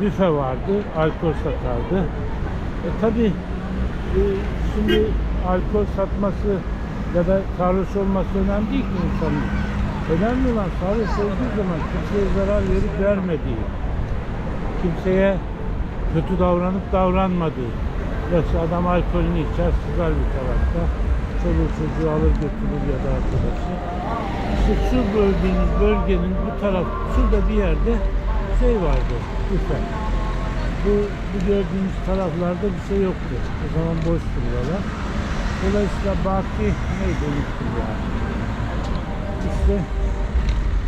büfe vardı, alkol satardı. E, tabii e, şimdi alkol satması ya da sarhoş olması önemli değil ki insanın. Önemli olan sarhoş olduğu zaman kimseye zarar verip vermediği, kimseye kötü davranıp davranmadığı. Yoksa adam alkolünü içer, sızar bir tarafta. Çoluğu çocuğu alır götürür ya da arkadaşı. İşte şu bölgeniz, bölgenin bu taraf, şurada bir yerde şey vardı, büfe. Bu, bu gördüğünüz taraflarda bir şey yoktu. O zaman boştu buralar. Dolayısıyla Baki neydi unuttum ya. İşte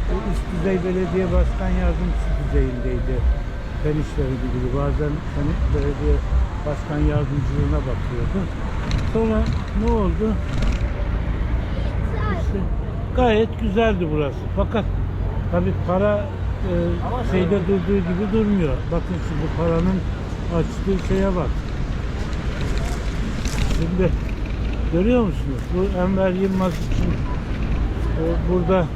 bu üst düzey belediye başkan yardımcısı düzeyindeydi. Fen işleri gibi bazen fen belediye başkan yardımcılığına bakıyordu. Sonra ne oldu? İşte gayet güzeldi burası. Fakat tabi para e, şeyde durduğu gibi durmuyor. Bakın şu bu paranın açtığı şeye bak. Şimdi görüyor musunuz? Bu Enver Yılmaz için e, burada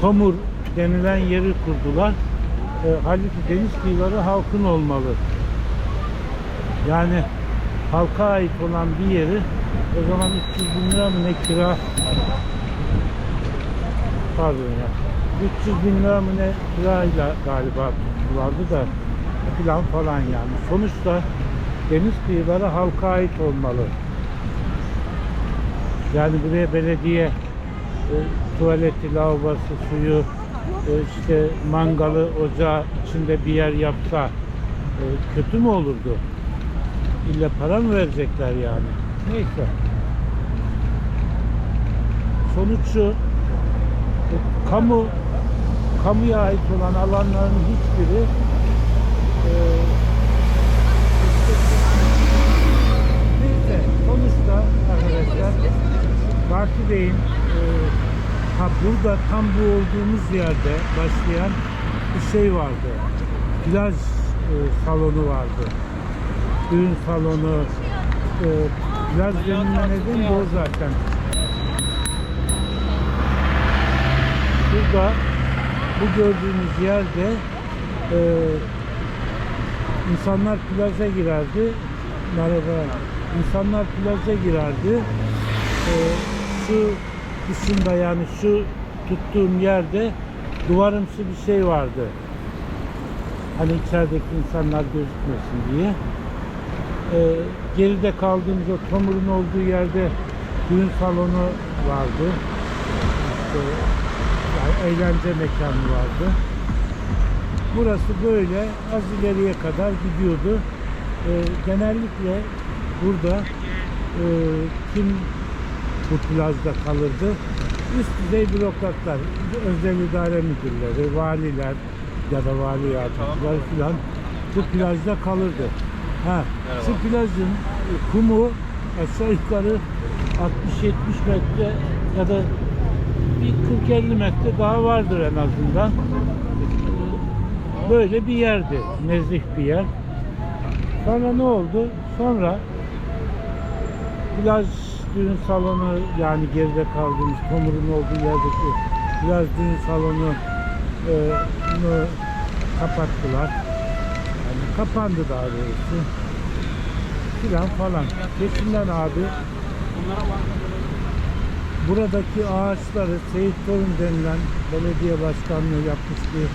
Tomur denilen yeri kurdular. E, halbuki deniz kıyıları halkın olmalı. Yani halka ait olan bir yeri o zaman 300 bin lira mı ne kira pardon ya 300 bin lira mı ne kirayla galiba tuttulardı da plan falan yani. Sonuçta deniz kıyıları halka ait olmalı. Yani buraya belediye e, tuvaleti, lavabosu, suyu, e, işte mangalı, ocağı içinde bir yer yapsa e, kötü mü olurdu? İlla para mı verecekler yani? Neyse. Sonuç şu, e, kamu kamuya ait olan alanların hiçbiri e, neyse sonuçta arkadaşlar Baki Bey'in e, ha burada tam bu olduğumuz yerde başlayan bir şey vardı. Plaj e, salonu vardı. Düğün salonu e, plaj denilme nedeni de o zaten. Burada bu gördüğünüz yerde e, insanlar plaja girerdi. Merhaba. İnsanlar plaja girerdi. E, şu dışında yani şu tuttuğum yerde duvarımsı bir şey vardı. Hani içerideki insanlar gözükmesin diye. E, geride kaldığımız o tomurun olduğu yerde düğün salonu vardı. İşte eğlence mekanı vardı. Burası böyle az ileriye kadar gidiyordu. Ee, genellikle burada e, kim bu plajda kalırdı? Üst düzey bürokratlar, özel idare müdürleri, valiler ya da vali yardımcıları filan bu plajda kalırdı. Ha, şu plajın e, kumu aşağı yukarı 60-70 metre ya da bir 40-50 metre daha vardır en azından. Böyle bir yerdi. Nezih bir yer. Sonra ne oldu? Sonra plaj düğün salonu yani geride kaldığımız tomurun olduğu yerdeki plaj düğün salonu e, kapattılar. Yani kapandı daha doğrusu. Filan falan. Kesimden abi buradaki ağaçları Seyit Torun denilen belediye başkanlığı yapmış bir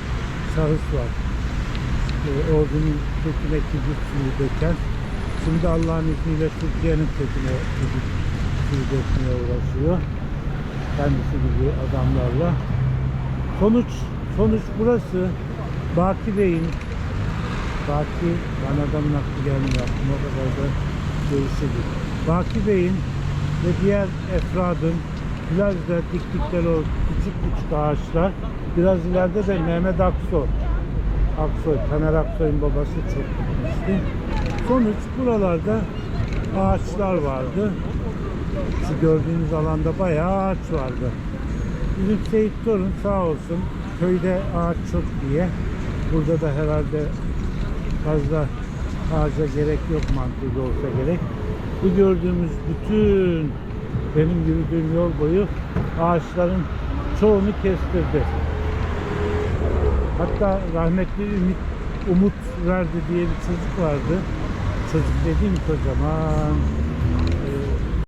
şahıs var. İşte ordunun köküne kibrit döken. Şimdi Allah'ın izniyle Türkiye'nin köküne kibrit suyu dökmeye uğraşıyor. Kendisi gibi adamlarla. Sonuç, sonuç burası. Baki Bey'in Baki, bana adamın aklı gelmiyor. aklıma kadar da değişik. Baki Bey'in ve diğer efradın plajda diktikleri o küçük küçük ağaçlar biraz ileride de Mehmet Aksoy Aksoy, Taner Aksoy'un babası çok gitmişti. Sonuç buralarda ağaçlar vardı. Şu gördüğünüz alanda bayağı ağaç vardı. Bizim Seyit Torun sağ olsun köyde ağaç çok diye burada da herhalde fazla ağaca gerek yok mantığıyla olsa gerek. Bu gördüğümüz bütün benim yürüdüğüm yol boyu ağaçların çoğunu kestirdi. Hatta rahmetli Ümit Umut verdi diye bir çocuk vardı. Çocuk dediğim kocaman